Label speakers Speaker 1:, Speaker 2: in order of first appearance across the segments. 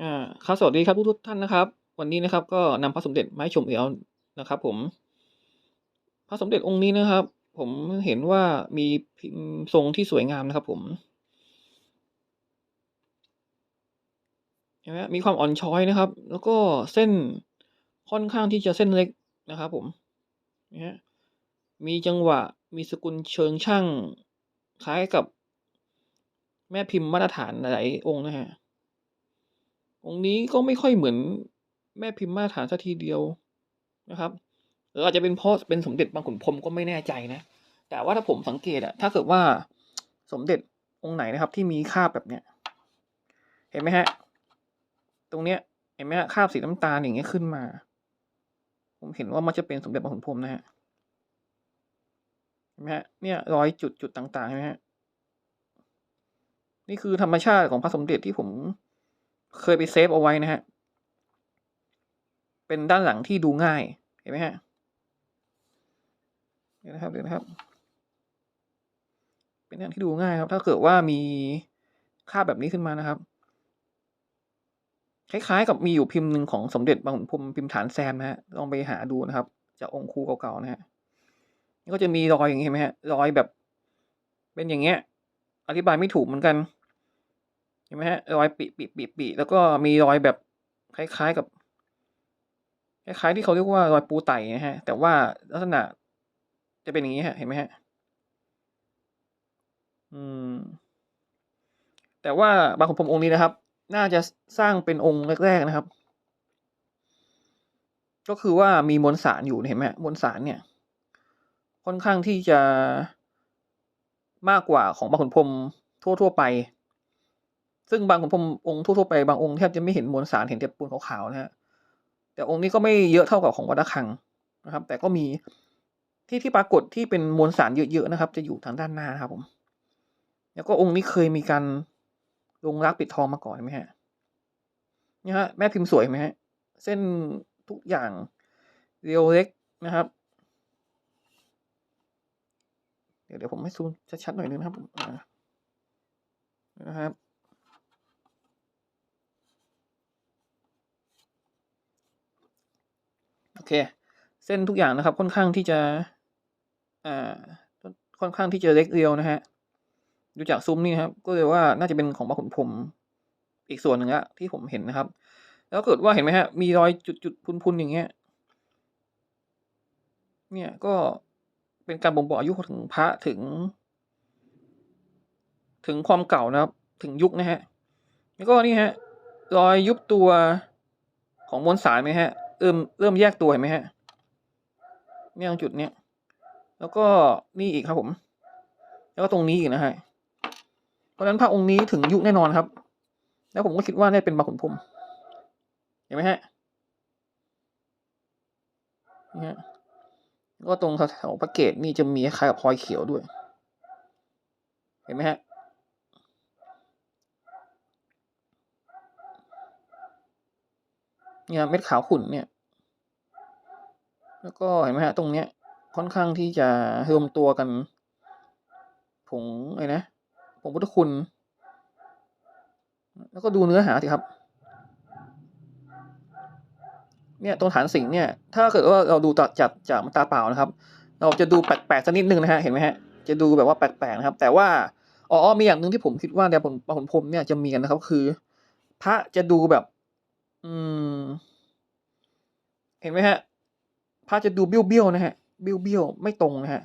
Speaker 1: อ่าครับสวัสดีครับทุกท่านนะครับ วันนี้นะครับก็นำพระสมเด็จมาให้ชมอีกแล้วนะครับ ผม พระสมเด็จองค์นี้นะครับ ผมเห็นว่ามีพิมพ์ทรงที่สวยงามนะครับ ผมเห็นไหมมีความอ่อนช้อยนะครับ แล้วก็เส้นค่อนข้างที่จะเส้นเล็กนะครับ ผมนะฮะมีจังหวะมีสกุลเชิงช่างคล้ายกับแม่พิมพ์มาตรฐานหลายองค์นะฮะ องค์นี้ก็ไม่ค่อยเหมือนแม่พิมพ์มาตรฐานสักทีเดียวนะครับหรืออาจจะเป็นเพราะเป็นสมเด็จบางขุนพรมก็ไม่แน่ใจนะ แต่ว่าถ้าผมสังเกตอะถ้าเกิดว่าสมเด็จองค์ไหนนะครับ ที่มีคาบแบบเนี้ย เห็นไหมฮะ ตรงเนี้ยเห็นไหมฮะคาบสีน้ำตาลอย่างเงี้ยขึ้นมา ผมเห็นว่ามันจะเป็นสมเด็จบางขุนพรมนะฮะเห็นไหมฮะเนี่ยรอยจุดจุดต่างๆเห็นไหมฮะนี่คือธรรมชาติของพระสมเด็จที่ผม เคยไปเซฟเอาไว้นะฮะ เป็นด้านหลังที่ดูง่าย เห็นไหมฮะ เดี๋ยวนะครับเดี๋ยวนะครับ เป็นด้านที่ดูง่ายครับ ถ้าเกิดว่ามีค่าแบบนี้ขึ้นมานะครับ คล้ายๆ กับมีอยู่พิมพ์หนึ่งของสมเด็จบางขุนพรมพิมพ์ฐานแซมนะฮะ ลองไปหาดูนะครับ จากองค์ครูเก่าๆนะฮะก็จะมีรอยอย่างนี้เห็นไหมฮะ รอยแบบ เป็นอย่างเงี้ย อธิบายไม่ถูกเหมือนกัน ห็นไหมฮะรอยปิปิปิปิแล้วก็มีรอยแบบคล้ายๆกับ คล้ายๆที่เขาเรียกว่ารอยปูไตนะฮะ แต่ว่าลักษณะจะเป็นอย่างนี้ฮะ เห็นไหมฮะ อืม แต่ว่าบางขุนพรหมองค์นี้นะครับ น่าจะสร้างเป็นองค์แรกๆนะครับ ก็คือว่ามีมวลสารอยู่เห็นไหมมวลสารเนี่ย ค่อนข้างที่จะมากกว่าของบางขุนพรหมทั่วๆไป ซึ่งบางขุนพรมองค์ทั่วๆไปบางองค์แทบจะไม่เห็นมวลสารเห็นแต่ปูนขาวๆนะฮะแต่องค์นี้ก็ไม่เยอะเท่ากับของวัดระฆังนะครับ แต่ก็มีที่ที่ปรากฏที่เป็นมวลสารเยอะๆนะครับ จะอยู่ทางด้านหน้านครับผม แล้วก็องค์นี้เคยมีการลงรักปิดทองมาก่อนไหมฮะนี่ฮะแม่พิมพ์สวยไหมฮะเส้นทุกอย่างเรียวเล็กนะครับ เดี๋ยวเดี๋ยวผมให้ซูมชัดๆหน่อยนึงนะครับอ่านะครับ โอเค เส้นทุกอย่างนะครับ ค่อนข้างที่จะอ่าค่อนข้างที่จะเล็กเรียวนะฮะดูจากซุ้มนี่ครับ ก็เลยว่าน่าจะเป็นของพระขุนพรมอีกส่วนหนึ่งอะที่ผมเห็นนะครับ แล้วเกิดว่าเห็นไหมฮะ มีรอยจุดๆพุนๆอย่างเงี้ย เนี่ยก็เป็นการบ่งบอกอายุถึงพระถึง ถึงความเก่านะครับ ถึงยุคนะฮะ แล้วก็นี่ฮะ รอยยุบตัวของมวลสารไหมฮะ เริ่มเริ่มแยกตัวเห็นไหมฮะเนี่ยตรงจุดเนี้ยแล้วก็นี่อีกครับผม แล้วก็ตรงนี้อีกนะฮะเพราะฉะนั้นพระองค์นี้ถึงยุคแน่นอนครับ แล้วผมก็คิดว่าน่าเป็นบาขุนพรมเห็นไหมฮะนี่ฮะก็ตรงแถวพระเกตนี่จะมีคล้ายกับพลอยเขียวด้วย เห็นไหมฮะ เนี่ยเม็ดขาวขุ่นเนี่ย แล้วก็เห็นไหมฮะตรงเนี้ย ค่อนข้างที่จะรวมตัวกัน ผงอะไรนะผงพุทธคุณ แล้วก็ดูเนื้อหาสิครับ เนี่ยตรงฐานสิงเนี่ย ถ้าเกิดว่าเราดูจากจากจากตาเปล่านะครับ เราจะดูแปลกๆสักนิดนึงนะฮะเห็นไหมฮะจะดูแบบว่าแปลกๆนะครับ แต่ว่าอ๋อมีอย่างหนึ่งที่ผมคิดว่าในผลผลพรมเนี่ยจะมีกันนะครับ คือ พระจะดูแบบ อืม เห็นไหมฮะพระจะดูเบี้ยวๆนะฮะ เบี้ยวๆไม่ตรงนะฮะ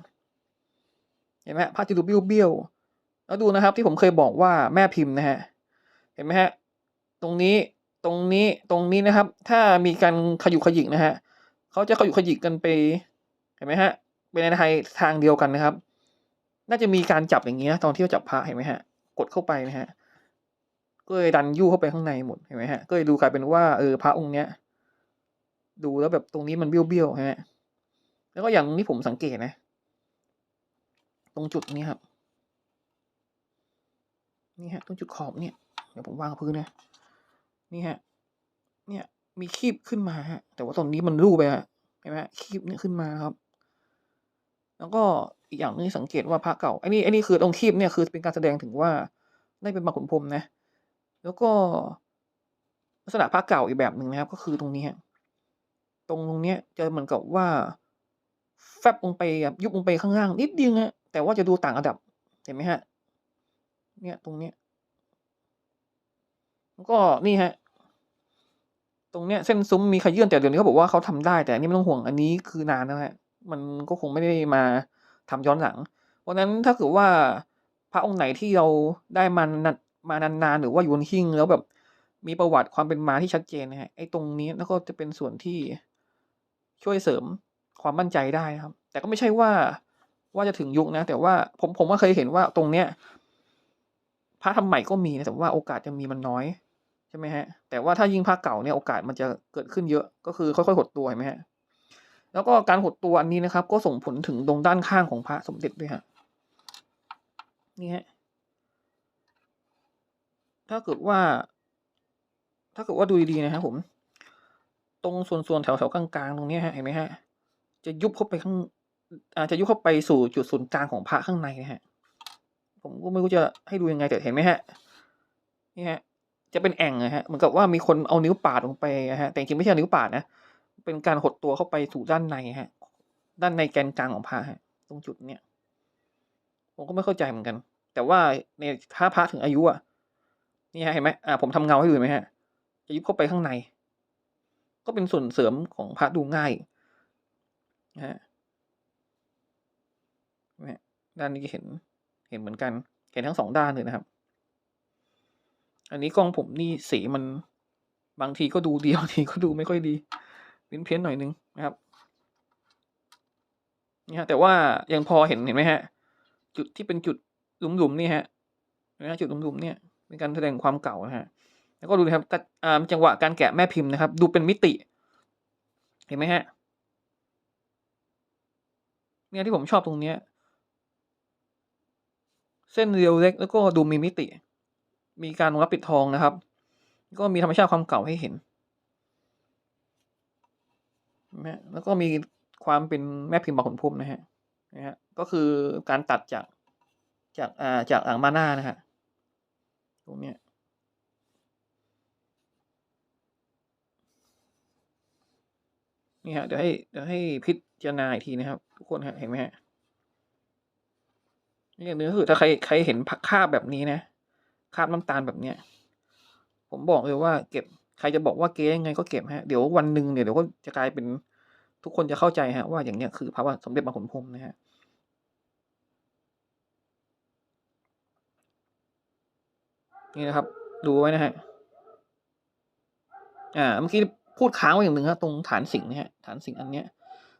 Speaker 1: เห็นไหมฮะพระจะดูเบี้ยวๆแล้วดูนะครับ ที่ผมเคยบอกว่าแม่พิมพ์นะฮะ เห็นไหมฮะ ตรงนี้ตรงนี้ตรงนี้นะครับ ถ้ามีการขยุกขยิกนะฮะเขาจะขยุกขยิกกันไป เห็นไหมฮะเป็นในทางทางเดียวกันนะครับ น่าจะมีการจับอย่างเงี้ยตอนที่เราจับพระเห็นไหมฮะ กดเข้าไปนะฮะ ก็เลยดันยู่เข้าไปข้างในหมดเห็นไหมฮะก็เลยดูกลายเป็นว่าเออพระองค์เนี้ย ดูแล้วแบบตรงนี้มันเบี้ยวๆใช่ไหมแล้วก็อย่างที่ผมสังเกตนะ ตรงจุดนี้ครับนี่ฮะตรงจุดขอบเนี่ยเดี๋ยวผมวางพื้นนะนี่ฮะเนี่ยมีคีบขึ้นมาฮะ แต่ว่าตอนนี้มันรูปไปฮะเห็นไหมฮะคีบเนี่ยขึ้นมาครับ แล้วก็อีกอย่างนึงสังเกตว่าพระเก่าไอ้นี่ไอ้นี่คือตรงคีบเนี่ยคือเป็นการแสดงถึงว่าได้เป็นบางขุนพรมนะ แล้วก็ลักษณะพระเก่าอีกแบบหนึ่งนะครับ ก็คือตรงนี้ตรงตรงเนี้ยจะเหมือนกับว่า แฟบลงไปยุบลงไปข้างล่างนิดเดียวฮะแต่ว่าจะดูต่างระดับเห็นไหมฮะ เนี่ยตรงเนี้ยแล้วก็นี่ฮะ ตรงเนี้ยเส้นซุ้มมีขยื่นแต่เดี๋ยวนี้เขาบอกว่าเขาทำได้ แต่นนี้ไม่ต้องห่วงอันนี้คือนานแล้วฮะมันก็คงไม่ได้มาทำย้อนหลังเพราะนั้นถ้าเกิดว่าพระองค์ไหนที่เราได้มานาน มานานๆหรือว่าอยู่บนหิ้งแล้วแบบมีประวัติความเป็นมาที่ชัดเจนนะฮะไอ้ตรงนี้แล้วก็จะเป็นส่วนที่ช่วยเสริมความมั่นใจได้นะครับ แต่ก็ไม่ใช่ว่าว่าจะถึงยุคนะ แต่ว่าผมผมก็เคยเห็นว่าตรงเนี้ยพระทำใหม่ก็มีนะแต่ว่าโอกาสจะมีมันน้อยใช่ไหมฮะ แต่ว่าถ้ายิ่งพระเก่าเนี่ยโอกาสมันจะเกิดขึ้นเยอะก็คือค่อยๆหดตัวเห็นไหมฮะแล้วก็การหดตัวอันนี้นะครับ ก็ส่งผลถึงตรงด้านข้างของพระสมเด็จด้วยฮะนี่ฮะ ถ้าเกิดว่า ถ้าเกิดว่าดูดีๆนะครับผม ตรงส่วนส่วนแถวแถวกลางๆตรงนี้ฮะเห็นไหมฮะ จะยุบเข้าไปข้าง อาจจะยุบเข้าไปสู่จุดศูนย์กลางของพระข้างในนะฮะ ผมก็ไม่รู้จะให้ดูยังไงแต่เห็นไหมฮะ นี่ฮะ จะเป็นแอ่งนะฮะ เหมือนกับว่ามีคนเอานิ้วปาดลงไปนะฮะ แต่จริงๆไม่ใช่นิ้วปาดนะ เป็นการหดตัวเข้าไปสู่ด้านในฮะ ด้านในแกนกลางของพระฮะ ตรงจุดเนี้ย ผมก็ไม่เข้าใจเหมือนกัน แต่ว่าในถ้าพระถึงอายุอะ นี่ฮะเห็นไหมอ่าผมทำเงาให้ดูไหมฮะ จะยุบเข้าไปข้างใน ก็เป็นส่วนเสริมของพระดูง่ายนะฮะด้านนี้เห็นเห็นเหมือนกัน เห็นทั้งสองด้านเลยนะครับ อันนี้กล้องผมนี่สีมันบางทีก็ดูดีบางทีก็ดูไม่ค่อยดีเพี้ยนเพี้ยนหน่อยนึงนะครับนี่ฮะแต่ว่ายังพอเห็นเห็นไหมฮะ จุดที่เป็นจุดหลุมๆนี่ฮะนะฮะจุดหลุมๆเนี่ย เป็นการแสดงความเก่านะฮะแล้วก็ดูนะครับจังหวะการแกะแม่พิมพ์นะครับ ดูเป็นมิติ เห็นไหมฮะเนี่ยที่ผมชอบตรงเนี้ยเส้นเรียวเล็กแล้วก็ดูมีมิติ มีการรับปิดทองนะครับ ก็มีธรรมชาติความเก่าให้เห็นนะแล้วก็มีความเป็นแม่พิมพ์บางขนพุ่มนะฮะนะฮะก็คือการตัดจากจากอ่าจากอ่างมาหน้านะฮะ ตรงเนี้ยนี่ฮะเดี๋ยวให้เดี๋ยวให้พิจารณาอีกทีนะครับ ทุกคนฮะเห็นไหมฮะนี่อย่างนึงคือถ้าใครใครเห็นคราบแบบนี้นะคราบน้ำตาลแบบเนี้ย ผมบอกเลยว่าเก็บใครจะบอกว่าเก๊ยังไงก็เก็บฮะเดี๋ยววันหนึ่งเดี๋ยเดี๋ยวก็จะกลายเป็นทุกคนจะเข้าใจฮะว่าอย่างเนี้ยคือพระว่าสมเด็จพระขุนพรมนะฮะ นี่นะครับ ดูไว้นะฮะอ่าเมื่อกี้พูดค้างไว้อย่างหนึ่งฮะตรงฐานสิงนี่ยฐานสิงอันเนี้ย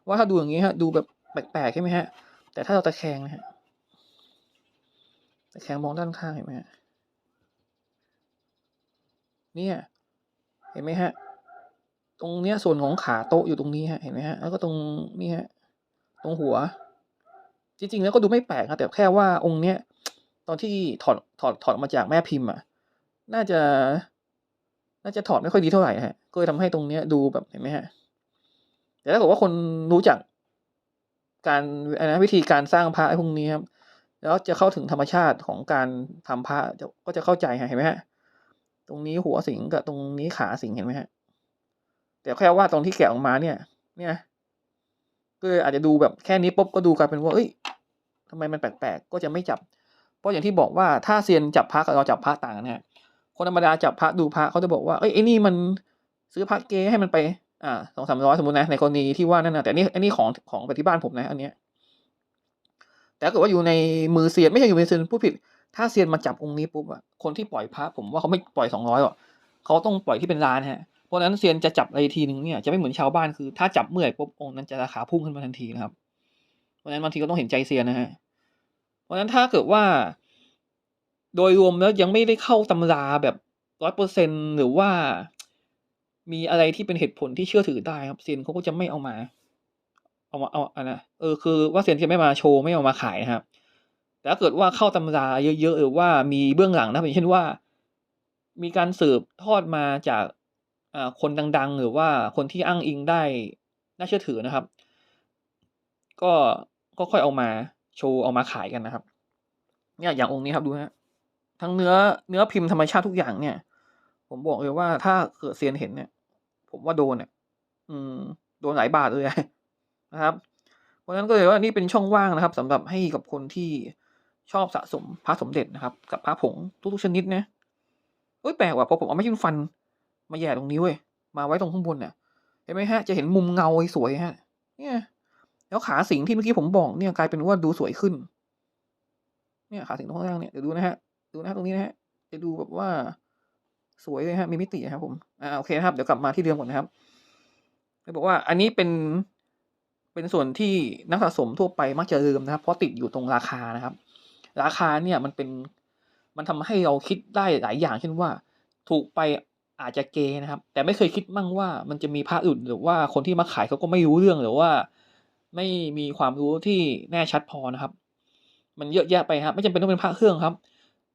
Speaker 1: ว่าถ้าดูอย่างนี้ฮะดูแบบแปลกๆใช่ไหมฮะ แต่ถ้าเราตะแคงนะฮะตะแคงมองด้านข้างเห็นไหมฮะเนี่ยเห็นไหมฮะ ตรงเนี้ยส่วนของขาโต๊ะอยู่ตรงนี้ฮะเห็นไหมฮะแล้วก็ตรงนี่ฮะตรงหัว จริงๆแล้วก็ดูไม่แปลกครับแต่แค่ว่าองค์เนี้ย ตอนที่ถอดถอดถอดออกมาจากแม่พิมพ์อะ น่าจะ น่าจะถอดไม่ค่อยดีเท่าไหร่ฮะ ก็เลยทำให้ตรงเนี้ยดูแบบเห็นไหมฮะ แต่ถ้าเกิดว่าคนรู้จักการนะวิธีการสร้างพระไอ้พวกนี้ครับ แล้วจะเข้าถึงธรรมชาติของการทำพระก็จะเข้าใจฮะเห็นไหมฮะ ตรงนี้หัวสิงกับตรงนี้ขาสิงเห็นไหมฮะ แต่แค่ว่าตรงที่แกะออกมาเนี่ย เนี่ยก็อาจจะดูแบบแค่นี้ปุ๊บก็ดูกลายเป็นว่า เอ้ยทำไมมันแปลกๆ ก็จะไม่จับ ราะอย่างที่บอกว่าถ้าเซียนจับพระกับเราจับพระต่างกันฮะคนธรรมดาจับพระดูพระเขาจะบอกว่าเอ้ยไอ้นี่มันซื้อพระเกให้มันไป อ่าสองสามร้อยสมมตินะในกรณีที่ว่านั่นนะแต่นี่อันนี้ของของไปที่บ้านผมนะอันเนี้ยแต่ถ้าเกิดว่าอยู่ในมือเซียนไม่ใช่อยู่ในเซียนผู้ผิด ถ้าเซียนมาจับองค์นี้ปุ๊บอะคนที่ปล่อยพระผมว่าเขาไม่ปล่อยสองร้อยหรอกเขาต้องปล่อยที่เป็นล้านฮะเพราะฉะนั้นเซียนจะจับอะไรทีหนึ่งเนี่ยจะไม่เหมือนชาวบ้านคือ ถ้าจับเมื่อยปุ๊บองค์นั้นจะราคาพุ่งขึ้นมาทันทีนะครับเพราะฉะนั้นบางทีก็ต้องเห็นใจเซียนนะฮะ เพราะฉะนั้นถ้าเกิดว่า โดยรวมแล้วยังไม่ได้เข้าตำราแบบร้อยเปอร์เซ็นหรือว่า มีอะไรที่เป็นเหตุผลที่เชื่อถือได้ครับเซียนเขาก็จะไม่เอามา เอามาเอาอันนะเออคือว่าเซียนจะไม่มาโชว์ไม่เอามาขายนะครับแต่ถ้าเกิดว่าเข้าตำราเยอะๆหรือว่ามีเบื้องหลังนะอย่างเช่นว่า มีการสืบทอดมาจากคนดัง ๆ หรือว่าคนที่อ้างอิงได้น่าเชื่อถือนะครับ ก็ก็ค่อยเอามา โชว์เอามาขายกันนะครับ เนี่ยอย่างองค์นี้ครับดูฮะทั้งเนื้อเนื้อพิมพ์ธรรมชาติทุกอย่างเนี่ย ผมบอกเลยว่าถ้าเกิดเซียนเห็นเนี่ย ผมว่าโดนเนี่ยอืม โดนหลายบาทเลยนะครับ เพราะฉะนั้นก็เลยว่านี่เป็นช่องว่างนะครับสำหรับให้กับคนที่ชอบสะสมพระสมเด็จนะครับ กับพระผงทุกๆชนิดนะเอ้ยแปลกว่ะพอผมเอาไม้จิ้มฟัน มาแย่ตรงนี้เว้ยมาไว้ตรงข้างบนเนี่ยเห็นไหมฮะ จะเห็นมุมเงาสวยฮะ เนี่ย แล้วขาสิงที่เมื่อกี้ผมบอกเนี่ยกลายเป็นว่าดูสวยขึ้น เนี่ยขาสิงตรงข้างล่างเนี่ยเดี๋ยวดูนะฮะ ดูนะฮะตรงนี้นะฮะจะดูแบบว่าสวยเลยฮะมีมิติครับผมอ่าโอเคนะครับเดี๋ยวกลับมาที่เดิมก่อนนะครับเขาบอกว่าอันนี้เป็นเป็นส่วนที่นักสะสมทั่วไปมักจะลืมนะครับ เพราะติดอยู่ตรงราคานะครับ ราคาเนี่ยมันเป็นมันทำให้เราคิดได้หลายอย่างเช่นว่า ถูกไปอาจจะเกนะครับ แต่ไม่เคยคิดมั่งว่ามันจะมีพระอื่นหรือว่าคนที่มาขายเขาก็ไม่รู้เรื่องหรือว่า ไม่มีความรู้ที่แน่ชัดพอนะครับ มันเยอะแยะไปครับไม่จำเป็นต้องเป็นพระเครื่องครับ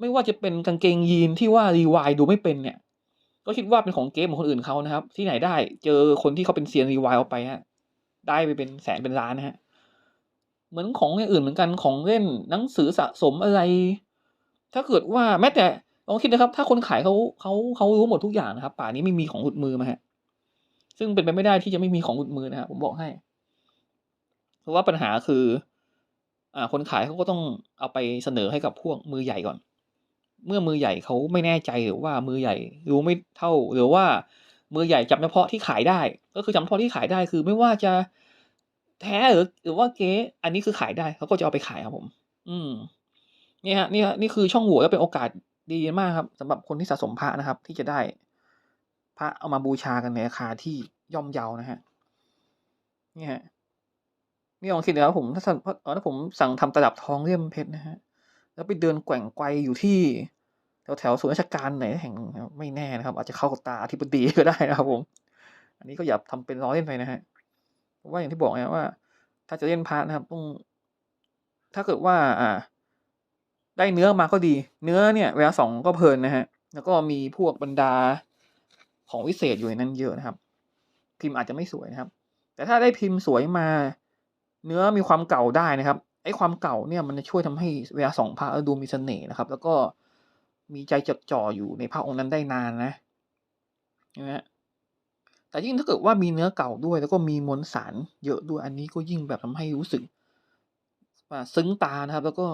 Speaker 1: ไม่ว่าจะเป็นกางเกงยีนที่ว่ารีวายดูไม่เป็นเนี่ย ก็คิดว่าเป็นของเกมือนคนอื่นเขานะครับ ที่ไหนได้เจอคนที่เขาเป็นเซียนรีวายเอาไปฮะได้ไปเป็นแสนเป็นล้านนะฮะเหมือนของอย่างอื่นเหมือนกันของเล่นหนังสือสะสมอะไร ถ้าเกิดว่าแม้แต่ลองคิดนะครับ ถ้าคนขายเขาเขาเขารู้หมดทุกอย่างนะครับ ป่านี้ไม่มีของหุดมือมาฮะซึ่งเป็นไปไม่ได้ที่จะไม่มีของหุดมือนะครับผมบอกให้ เพราะว่าปัญหาคืออ่าคนขายเขาก็ต้องเอาไปเสนอให้กับพวกมือใหญ่ก่อน เมื่อมือใหญ่เขาไม่แน่ใจหรือว่ามือใหญ่รู้ไม่เท่า หรือว่ามือใหญ่จำเฉพาะที่ขายได้ ก็คือจำเฉพาะที่ขายได้คือไม่ว่าจะแท้หรือหรือว่าเก๊อันนี้คือขายได้เขาก็จะเอาไปขายครับผม อืมนี่ฮะนี่ฮะนี่คือช่องโหว่และเป็นโอกาสดีมากครับสำหรับคนที่สะสมพระนะครับ ที่จะได้ พระเอามาบูชากันในราคาที่ย่อมเยานะฮะนี่ฮะ นี่ลองคิดดูครับผมถ้าสั่งถ้าผมสั่งทำตลับทองเลี่ยมเพชรนะฮะแล้วไปเดินแกว่งไกวอยู่ที่แถวแถวๆศูนราชการไหนแห่งไม่แน่นะครับ อาจจะเข้ากับตาอธิบดีก็ได้นะครับผม อันนี้ก็อย่าทำเป็นล้อเล่นไปนะฮะเพราะว่าอย่างที่บอกนะว่า ถ้าจะเล่นพระนะครับต้อง ถ้าเกิดว่า อ่า ได้เนื้อมาก็ดี เนื้อเนี่ยเวลาสองก็เพลินนะฮะ แล้วก็มีพวกบรรดาของวิเศษอยู่ในนั้นเยอะนะครับ พิมพ์อาจจะไม่สวยนะครับ แต่ถ้าได้พิมพ์สวยมา เนื้อมีความเก่าได้นะครับไอ้ความเก่าเนี่ยมันจะช่วยทำให้เวลาสองพระดูมีเสน่ห์นะครับ แล้วก็มีใจจดจ่ออยู่ในพระองค์นั้นได้นานนะใช่ไหมฮะแต่ยิ่งถ้าเกิดว่ามีเนื้อเก่าด้วย แล้วก็มีมวลสารเยอะด้วยอันนี้ก็ยิ่งแบบทำให้รู้สึกซึ้งตานะครับ แล้วก็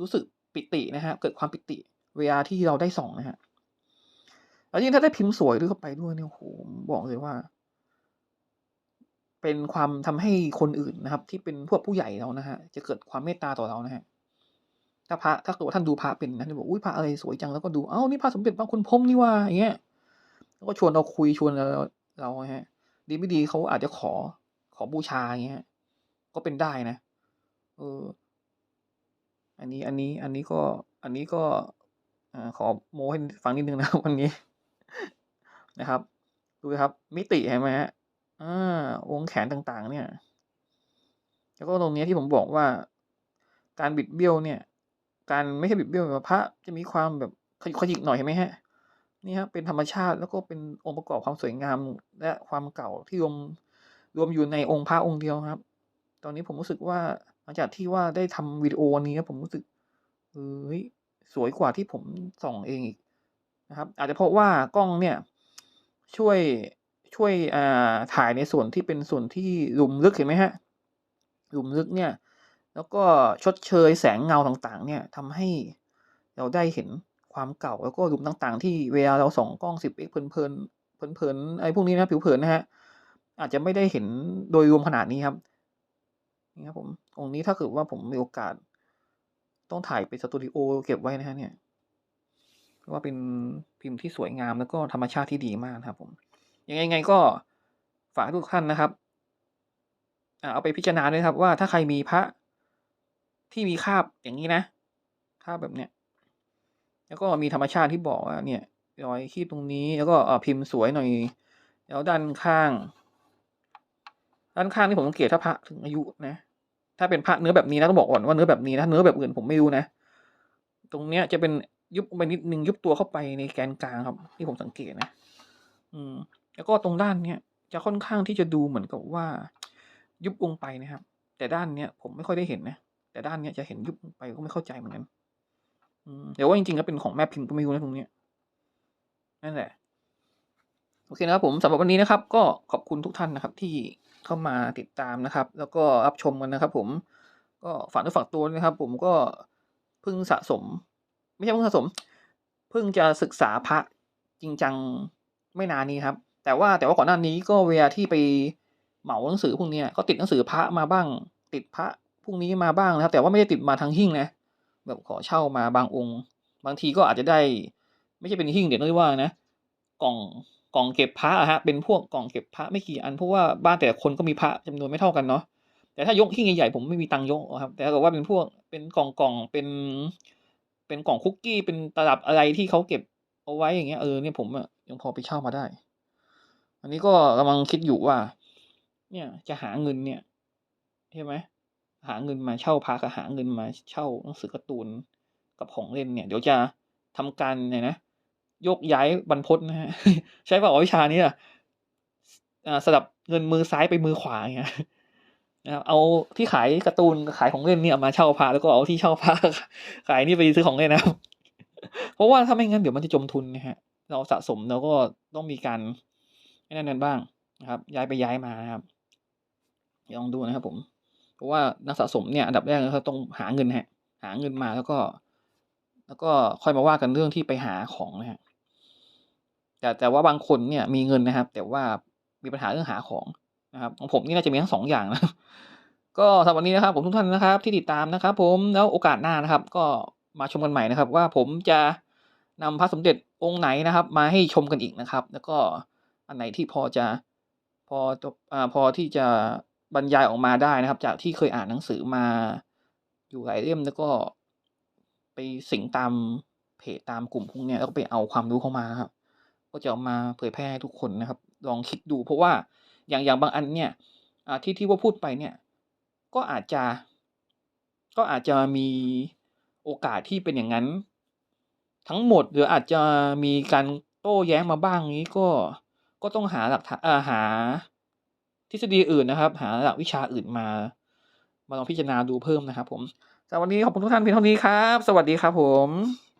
Speaker 1: รู้สึกปิตินะฮะเกิดความปิติ เวลาที่เราได้ส่องนะฮะแล้วยิ่งถ้าได้พิมพ์สวยด้วยเข้าไปด้วยเนี่ยโหบอกเลยว่า เป็นความทำให้คนอื่นนะครับ ที่เป็นพวกผู้ใหญ่เรานะฮะจะเกิดความเมตตาต่อเรานะฮะถ้าพระถ้าเกิดว่าท่านดูพระเป็นนะจะบอกอุ้ยพระอะไรสวยจังแล้วก็ดูเอ้านี่พระสมเด็จบางคุณพรมนี่ว่าอย่างเงี้ยแล้วก็ชวนเราคุยชวนเราเราฮะ ดีไม่ดีเขาอาจจะขอขอบูชาอย่างเงี้ย ก็เป็นได้นะเออ อันนี้อันนี้อันนี้ก็ อันนี้ก็อ่าขอโมให้ฟังนิดนึงนะวันนี้นะครับ ดูนะครับ มิติเห็นไหมฮะ อ่าวงแขนต่างๆ เนี่ย แล้วก็ตรงนี้ที่ผมบอกว่า การบิดเบี้ยวเนี่ย การไม่ใช่บิดเบี้ยวแบบพระจะมีความแบบขยุกขยิกหน่อยเห็นไหมฮะ นี่ครับเป็นธรรมชาติแล้วก็เป็นองค์ประกอบความสวยงามและความเก่าที่รวมรวมอยู่ในองค์พระองค์เดียวครับ ตอนนี้ผมรู้สึกว่าหลังจากที่ว่าได้ทำวิดีโอวันนี้ผมรู้สึกเฮ้ยสวยกว่าที่ผมส่องเองอีกนะครับ อาจจะเพราะว่ากล้องเนี่ย ช่วย ช่วยอ่าถ่ายในส่วนที่เป็นส่วนที่หลุมลึกเห็นไหมฮะหลุมลึกเนี่ย แล้วก็ชดเชยแสงเงาต่างๆ เนี่ยทำให้เราได้เห็นความเก่าแล้วก็หลุมต่างๆ ที่เวลาเราส่องกล้อง 10x เพลินๆเพลินๆไอ้พวกนี้นะผิวเผินนะฮะอาจจะไม่ได้เห็นโดยรวมขนาดนี้ครับนี่ครับผมองค์นี้ถ้าเกิดว่าผมมีโอกาส ต้องถ่ายไปสตูดิโอเก็บไว้นะฮะเนี่ยเพราะว่าเป็นพิมพ์ที่สวยงามแล้วก็ธรรมชาติที่ดีมากครับผม ยังไงไงก็ฝากทุกท่านนะครับเอาไปพิจารณาด้วยครับว่าถ้าใครมีพระที่มีคาบอย่างนี้นะคาบแบบเนี้ยแล้วก็มีธรรมชาติที่บอกว่าเนี่ยรอยคีบตรงนี้แล้วก็พิมพ์สวยหน่อย แล้วด้านข้าง ด้านข้างที่ผมสังเกตถ้าพระถึงอายุนะถ้าเป็นพระเนื้อแบบนี้นะต้องบอกก่อนว่าเนื้อแบบนี้นะเนื้อแบบอื่นผมไม่รู้นะตรงเนี้ยจะเป็นยุบไปนิดนึงยุบตัวเข้าไปในแกนกลางครับ ที่ผมสังเกตนะ อืม แล้วก็ตรงด้านเนี้ยจะค่อนข้างที่จะดูเหมือนกับว่า ยุบลงไปนะครับ แต่ด้านเนี้ยผมไม่ค่อยได้เห็นนะแต่ด้านเนี้ยจะเห็นยุบลงไปก็ไม่เข้าใจเหมือนกันเดี๋ยวว่าจริงๆแล้วเป็นของแม่พิมพ์ก็ไม่รู้นะตรงเนี้ยนั่นแหละโอเคนะครับผมสำหรับวันนี้นะครับ ก็ขอบคุณทุกท่านนะครับ ที่เข้ามาติดตามนะครับ แล้วก็รับชมกันนะครับ ผมก็ฝากด้วยฝากตัวนะครับ ผมก็เพิ่งสะสม ไม่ใช่เพิ่งสะสม เพิ่งจะศึกษาพระจริงจังไม่นานนี้ครับ แต่ว่าแต่ว่าก่อนหน้านี้ก็เวลาที่ไปเหมาหนังสือพวกนี้ก็ติดหนังสือพระมาบ้าง ติดพระพวกนี้มาบ้างนะครับ แต่ว่าไม่ได้ติดมาทางหิ้งนะแบบขอเช่ามาบางองค์ บางทีก็อาจจะได้ ไม่ใช่เป็นหิ้งเดี๋ยวต้องเรียว่านะกล่องกล่องเก็บพระอะฮะเป็นพวกกล่องเก็บพระไม่กี่อันเพราะว่าบ้านแต่ละคนก็มีพระจำนวนไม่เท่ากันเนาะแต่ถ้ายกหิ้งใหญ่ๆผมไม่มีตังค์ยกครับ แต่ถ้าเกิดว่าเป็นพวกเป็นกล่องกล่องเป็น เป็นกล่องคุกกี้เป็นตลับอะไรที่เขาเก็บเอาไว้อย่างเงี้ยเออเนี่ยผมอะยังพอไปเช่ามาได้ อันนี้ก็กำลังคิดอยู่ว่า เนี่ยจะหาเงินเนี่ยใช่ไหมหาเงินมาเช่าพระกับหาเงินมาเช่าหนังสือการ์ตูนกับของเล่นเนี่ย เดี๋ยวจะทำการเนี่ยนะยกย้ายบรรพตนะฮะใช้ป่าวิชานี้อะอ่าสลับเงินมือซ้ายไปมือขวาเงี้ยนะครับเอาที่ขายการ์ตูนขายของเล่นเนี่ยมาเช่าพระแล้วก็เอาที่เช่าพระขายนี่ไปซื้อของเล่นนะครับเพราะว่าถ้าไม่งั้นเดี๋ยวมันจะจมทุนนะฮะเราสะสมเราก็ต้องมีการ ไอ้นั่นกันบ้างนะครับ ย้ายไปย้ายมานะครับลองดูนะครับ ผม เพราะว่านักสะสมเนี่ยอันดับแรกก็ต้องหาเงินฮะ หาเงินมาแล้วก็ แล้วก็ค่อยมาว่ากันเรื่องที่ไปหาของนะฮะแต่แต่ว่าบางคนเนี่ยมีเงินนะครับ แต่ว่ามีปัญหาเรื่องหาของนะครับ ของผมนี่น่าจะมีทั้งสองอย่างนะก็สำหรับวันนี้นะครับผมทุกท่านนะครับ ที่ติดตามนะครับ ผมแล้วโอกาสหน้านะครับ ก็มาชมกันใหม่นะครับ ว่าผมจะนำพระสมเด็จองค์ไหนนะครับ มาให้ชมกันอีกนะครับ แล้วก็ อันไหนที่พอจะพอจะอ่าพอที่จะบรรยายออกมาได้นะครับ จากที่เคยอ่านหนังสือมาอยู่หลายเล่มแล้วก็ไปสิงตามเพจตามกลุ่มพวกเนี้ยแล้วก็ไปเอาความรู้เข้ามาครับ ก็จะเอามาเผยแพร่ให้ทุกคนนะครับ ลองคิดดู เพราะว่าอย่างอย่างบางอันเนี่ยที่ที่ว่าพูดไปเนี่ย ก็อาจจะ ก็อาจจะมีโอกาสที่เป็นอย่างนั้น ทั้งหมดหรืออาจจะมีการโต้แย้งมาบ้างนี้ก็ ก็ต้องหาหลักฐานอ่าหาทฤษฎีอื่นนะครับ หาหลักวิชาอื่นมา มาลองพิจารณาดูเพิ่มนะครับ ผมสำหรับวันนี้ขอบคุณทุกท่านเพียงเท่านี้ครับ สวัสดีครับผม